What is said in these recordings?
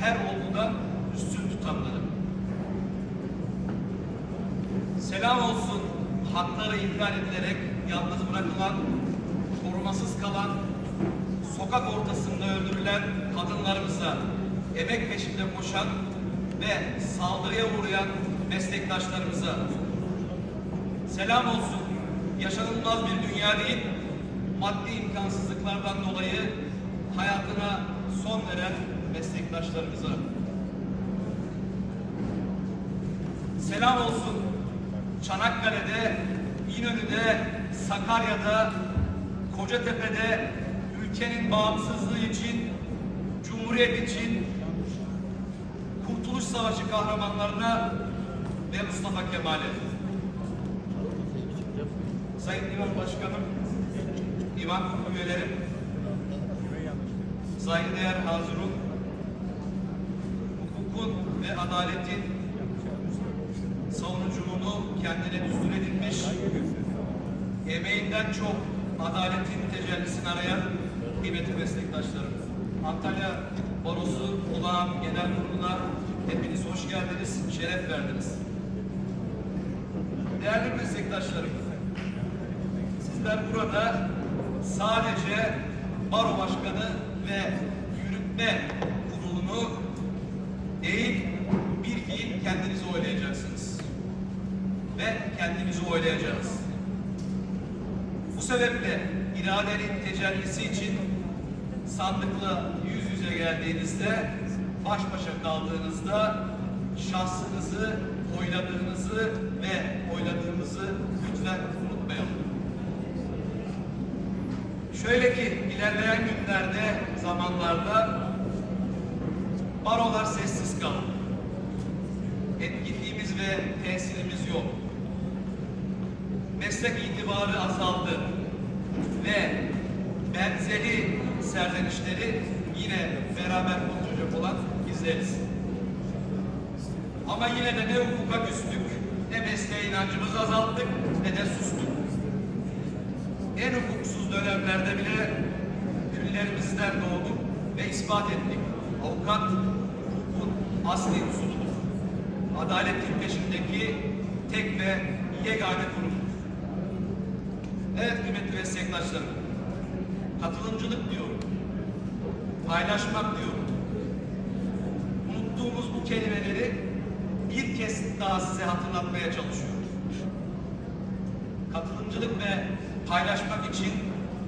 her olguda üstün tutanlara. Selam olsun hakları ihlal edilerek yalnız bırakılan, korumasız kalan, sokak ortasında öldürülen kadınlarımıza, emek peşinde koşan ve saldırıya uğrayan meslektaşlarımıza. Selam olsun yaşanılmaz bir dünya değil, maddi imkansızlıklardan dolayı hayatına son veren meslektaşlarımıza. Selam olsun Çanakkale'de, İnönü'de, Sakarya'da, Kocatepe'de ülkenin bağımsızlığı için, Cumhuriyet için, Kurtuluş Savaşı kahramanlarına ve Mustafa Kemal'e. Sayın İmam Başkanım, İmam Kurulu üyelerim, saygıdeğer hazırun, hukukun ve adaletin savunuculuğunu kendine düstur edinmiş, emeğinden çok adaletin tecellisini arayan kıymetli meslektaşlarım. Antalya Barosu Olağan Genel Kurulu'na hepiniz hoş geldiniz, şeref verdiniz. Değerli meslektaşlarım, sizler burada sadece baro başkanı ve yürütme değil bir fiil kendinizi oylayacaksınız. Ve kendimizi oylayacağız. Bu sebeple iradenin tecellisi için sandıkla yüz yüze geldiğinizde, baş başa kaldığınızda şahsınızı, oyladığınızı ve oyladığımızı lütfen unutmayalım. Şöyle ki ilerleyen günlerde, zamanlarda barolar sessiz kaldı. Etkinliğimiz ve tesirimiz yok. Meslek itibarı azaldı ve benzeri serzenişleri yine beraber konuşacak olan bizleriz. Ama yine de ne hukuka küstük, ne mesleğe inancımızı azalttık, ne de sustuk. En hukuksuz dönemlerde bile küllerimizden doğduk ve ispat ettik. Avukat asli unsuludur. Adaletin peşindeki tek ve yegane kurumdur. Evet kıymetli meslektaşlarım, katılımcılık diyorum, paylaşmak diyorum. Unuttuğumuz bu kelimeleri bir kez daha size hatırlatmaya çalışıyorum. Katılımcılık ve paylaşmak için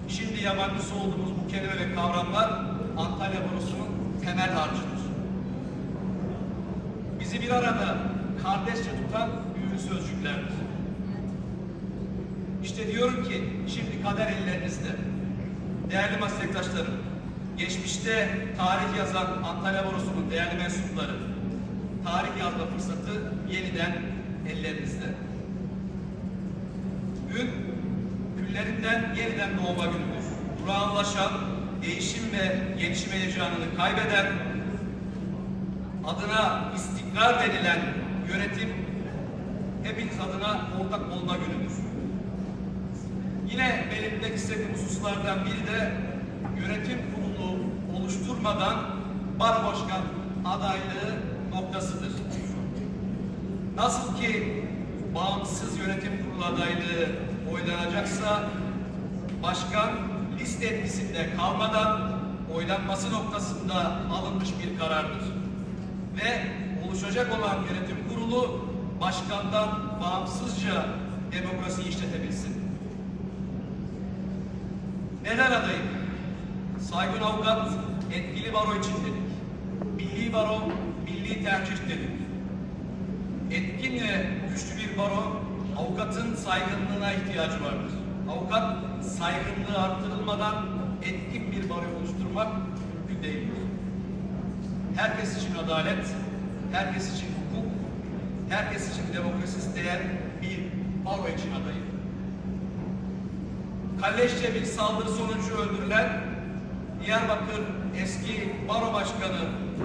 şimdi yabancısı olduğumuz bu kelime ve kavramlar Antalya Barosu'nun temel harcıdır. Bizi bir arada kardeşçe tutan büyülü sözcüklerdir. İşte diyorum ki şimdi kader ellerinizde. Değerli meslektaşlarım, geçmişte tarih yazan Antalya Barosu'nun değerli mensupları, tarih yazma fırsatı yeniden ellerinizde. Bugün küllerinden yeniden doğma günüdür. Durağanlaşan, değişim ve gelişim heyecanını kaybeden, adına istikrar denilen yönetim hepiniz adına ortak olma günüdür. Yine belirtmek istediğim hususlardan biri de yönetim kurulu oluşturmadan baro başkan adaylığı noktasıdır. Nasıl ki bağımsız yönetim kurulu adaylığı oylanacaksa başkan liste etkisinde kalmadan oylanması noktasında alınmış bir karardır. Ve oluşacak olan yönetim kurulu başkandan bağımsızca demokrasiyi işletebilsin. Neden adayım? Saygın avukat, etkili baro için dedik. Milli baro, milli tercih dedik. Etkin ve güçlü bir baro, avukatın saygınlığına ihtiyacı vardır. Avukat, saygınlığı arttırılmadan etkin bir baro oluşturmak mümkün değildir. Herkes için adalet, herkes için hukuk, herkes için demokrasi isteyen bir baro için adayım. Kalleşçe bir saldırı sonucu öldürülen Diyarbakır eski baro başkanı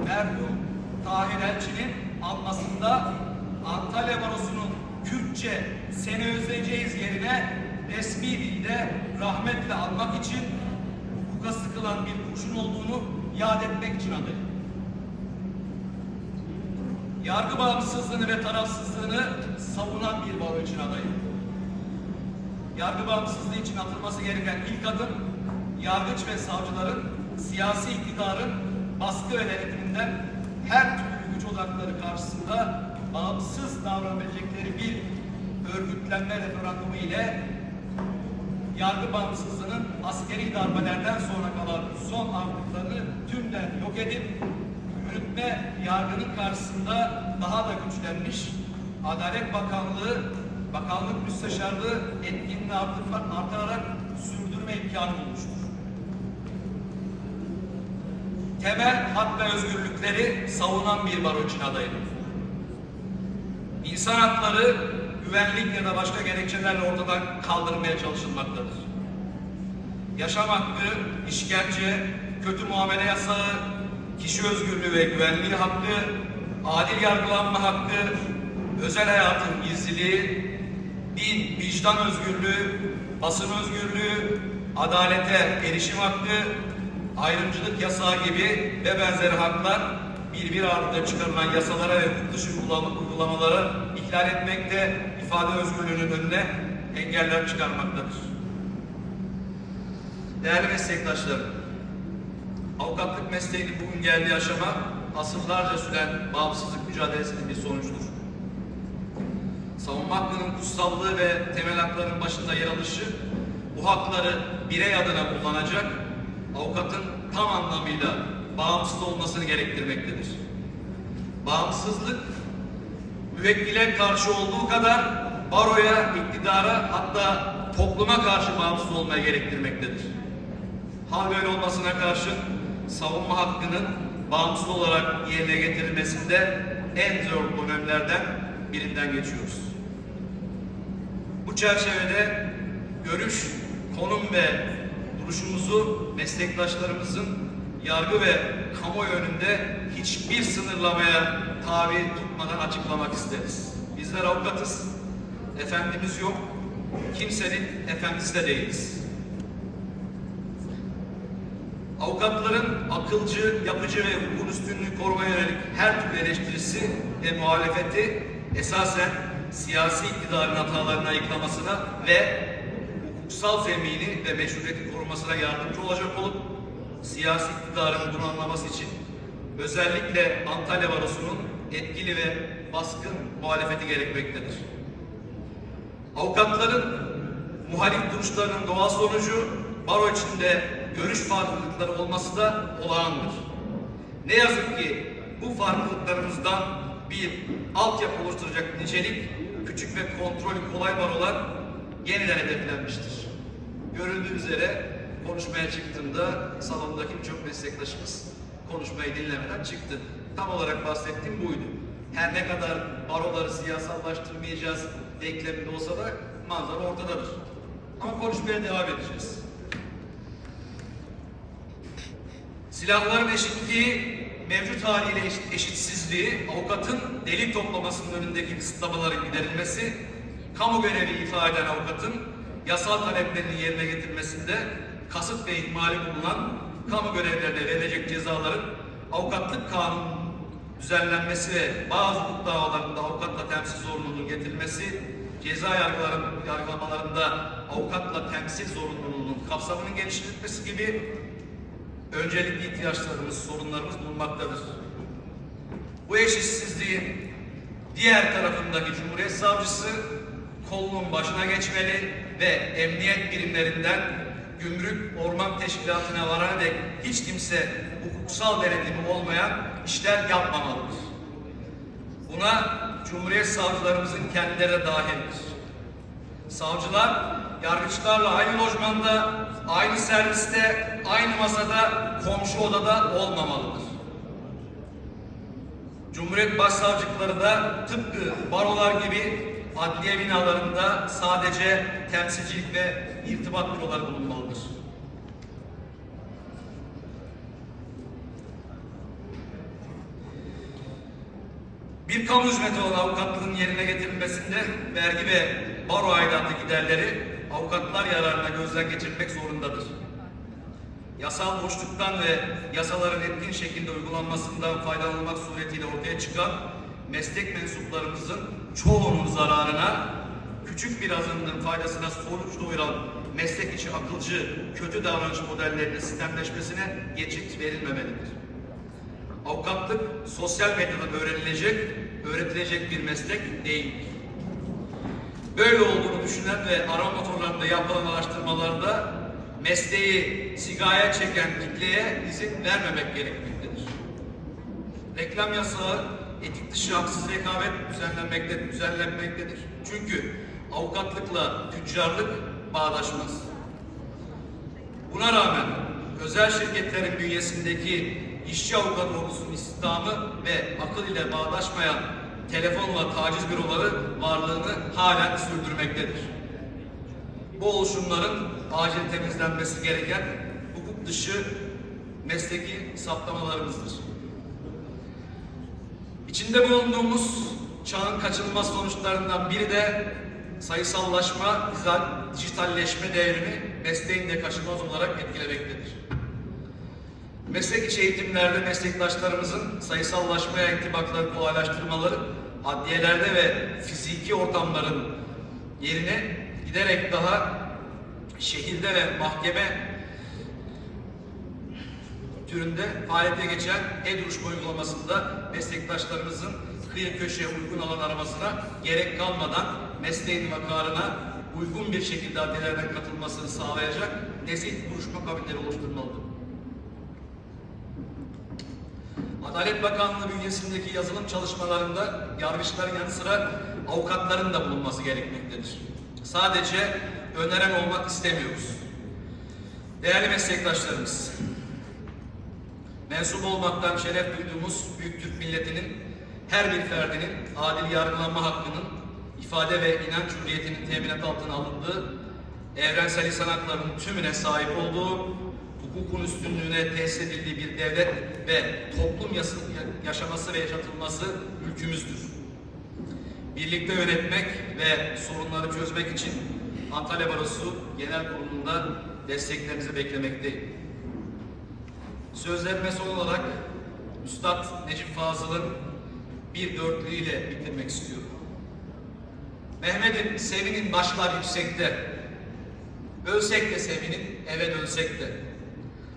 merhum Tahir Elçi'nin anmasında Antalya Barosu'nun Kürtçe seni özleyeceğiz yerine resmi dilde rahmetle anmak için hukuka sıkılan bir kurşun olduğunu yad etmek için adayım. Yargı bağımsızlığını ve tarafsızlığını savunan bir baro için. Yargı bağımsızlığı için atılması gereken ilk adım, yargıç ve savcıların siyasi iktidarın baskı ve denetiminden her türlü güç odakları karşısında bağımsız davranabilecekleri bir örgütlenme referandumu ile yargı bağımsızlığının askeri darbelerden sonra kalan son ağırlıklarını tümden yok edip yürütme yargının karşısında daha da güçlenmiş Adalet Bakanlığı Bakanlık Müsteşarlığı etkinliğini artır- artırarak sürdürme imkanı bulmuştur. Temel hak ve özgürlükleri savunan bir baro için adayım. İnsan hakları güvenlik ya da başka gerekçelerle ortadan kaldırmaya çalışılmaktadır. Yaşam hakkı, işkence, kötü muamele yasağı, kişi özgürlüğü ve güvenliği hakkı, adil yargılanma hakkı, özel hayatın gizliliği, din, vicdan özgürlüğü, basın özgürlüğü, adalete erişim hakkı, ayrımcılık yasağı gibi ve benzeri haklar bir bir ardında çıkarılan yasalara ve hukuk dışı uygulama- uygulamaları ihlal etmekte, ifade özgürlüğünün önüne engeller çıkarmaktadır. Değerli meslektaşlarım, avukatlık mesleğinin bugün geldiği aşama asırlarca süren bağımsızlık mücadelesinin bir sonucudur. Savunma hakkının kutsallığı ve temel hakların başında yer alışı, bu hakları birey adına kullanacak, avukatın tam anlamıyla bağımsız olmasını gerektirmektedir. Bağımsızlık, müvekkile karşı olduğu kadar baroya, iktidara hatta topluma karşı bağımsız olmaya gerektirmektedir. Hal böyle olmasına karşın savunma hakkının bağımsız olarak yerine getirilmesinde en zor dönemlerden birinden geçiyoruz. Bu çerçevede görüş, konum ve duruşumuzu meslektaşlarımızın yargı ve kamuoyu önünde hiçbir sınırlamaya tabi tutmadan açıklamak isteriz. Bizler avukatız, efendimiz yok, kimsenin efendisi de değiliz. Avukatların akılcı, yapıcı ve hukukun üstünlüğü korumaya yönelik her türlü eleştirisi ve muhalefeti esasen siyasi iktidarın hatalarını ayıklamasına ve hukuksal zemini ve meşruiyeti korumasına yardımcı olacak olup siyasi iktidarın bunu anlaması için özellikle Antalya Barosu'nun etkili ve baskın muhalefeti gerekmektedir. Avukatların muhalif duruşlarının doğal sonucu baro içinde görüş farklılıkları olması da olağandır. Ne yazık ki bu farklılıklarımızdan bir altyapı oluşturacak nicelik küçük ve kontrolü kolay barolar yeniden hedeflenmiştir. Görüldüğü üzere konuşmaya çıktığımda salondaki birçok meslektaşımız konuşmayı dinlemeden çıktı. Tam olarak bahsettiğim buydu. Her ne kadar baroları siyasallaştırmayacağız denkleminde olsa da manzara ortadadır. Ama konuşmaya devam edeceğiz. Silahların eşitliği, mevcut haliyle eşit- eşitsizliği, avukatın delil toplamasının önündeki kısıtlamaların giderilmesi, kamu görevi ifade eden avukatın yasal taleplerinin yerine getirmesinde kasıt ve ihmali bulunan kamu görevlerine verilecek cezaların avukatlık kanunun düzenlenmesi ve bazı hukuk davalarında avukatla temsil zorunluluğunun getirilmesi, ceza yargıların, yargılamalarında avukatla temsil zorunluluğunun kapsamının genişletilmesi gibi öncelikli ihtiyaçlarımız, sorunlarımız bulunmaktadır. Bu eşitsizliğin diğer tarafındaki Cumhuriyet Savcısı kolunun başına geçmeli ve emniyet birimlerinden gümrük orman teşkilatına varana dek hiç kimse hukuksal denetimi olmayan işler yapmamalıdır. Buna Cumhuriyet savcılarımızın kendileri dahildir. Savcılar yargıçlarla aynı lojmanda, aynı serviste, aynı masada, komşu odada olmamalıdır. Cumhuriyet Başsavcılıkları da tıpkı barolar gibi adliye binalarında sadece temsilcilik ve irtibat büroları bulunmalıdır. Bir kamu hizmeti olan avukatlığın yerine getirilmesinde vergi ve baro aidatı giderleri avukatlar yararına gözden geçirmek zorundadır. Yasal boşluktan ve yasaların etkin şekilde uygulanmasından faydalanmak suretiyle ortaya çıkan meslek mensuplarımızın çoğunun zararına, küçük bir azınlığın faydasına sonuç doğuran meslek içi akılcı, kötü davranış modellerinin sistemleşmesine geçit verilmemelidir. Avukatlık sosyal medyada öğrenilecek, öğretilecek bir meslek değildir. Böyle olduğunu düşünen ve arama motorlarında yapılan araştırmalarda mesleği sigaya çeken kitleye izin vermemek gerekmektedir. Reklam yasağı etik dışı haksız rekabet düzenlenmekte, düzenlenmektedir. Çünkü avukatlıkla tüccarlık bağdaşmaz. Buna rağmen özel şirketlerin bünyesindeki işçi avukat ordusunun istihdamı ve akıl ile bağdaşmayan telefonla taciz büroları varlığını halen sürdürmektedir. Bu oluşumların acil temizlenmesi gereken hukuk dışı mesleki saptamalarımızdır. İçinde bulunduğumuz çağın kaçınılmaz sonuçlarından biri de sayısallaşma, dijitalleşme devrimi mesleğin de kaçınılmaz olarak etkilemektedir. Meslek içi eğitimlerde meslektaşlarımızın sayısallaşmaya intibakları kolaylaştırmaları, adliyelerde ve fiziki ortamların yerine giderek daha şehirde ve mahkeme türünde faaliyete geçen e-duruşma uygulamasında meslektaşlarımızın kıyı köşeye uygun alan aramasına gerek kalmadan mesleğin vakarına uygun bir şekilde adliyelerden katılmasını sağlayacak nezih duruşma kabinleri oluşturmalıdır. Adalet Bakanlığı bünyesindeki yazılım çalışmalarında yargıçların yanı sıra avukatların da bulunması gerekmektedir. Sadece öneren olmak istemiyoruz. Değerli meslektaşlarımız, mensup olmaktan şeref duyduğumuz Büyük Türk milletinin her bir ferdinin adil yargılanma hakkının ifade ve inanç hürriyetinin teminat altına alındığı, evrensel insan haklarının tümüne sahip olduğu, hukukun üstünlüğüne tesis edildiği bir devlet ve toplum yaşaması ve yaşatılması ülkümüzdür. Birlikte yönetmek ve sorunları çözmek için Antalya Barosu Genel Kurulu'nda desteklerinizi beklemekteyim. Sözlerime son olarak Üstad Necip Fazıl'ın bir dörtlüğüyle bitirmek istiyorum. Mehmet'im sevinin başlar yüksekte. Ölsek de sevinin, eve dönsek de.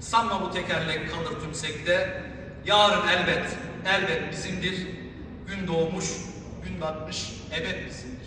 Sanma bu tekerlek kalır tümsekte. Yarın elbet, elbet bizimdir. Gün doğmuş, gün batmış, ebed bizimdir.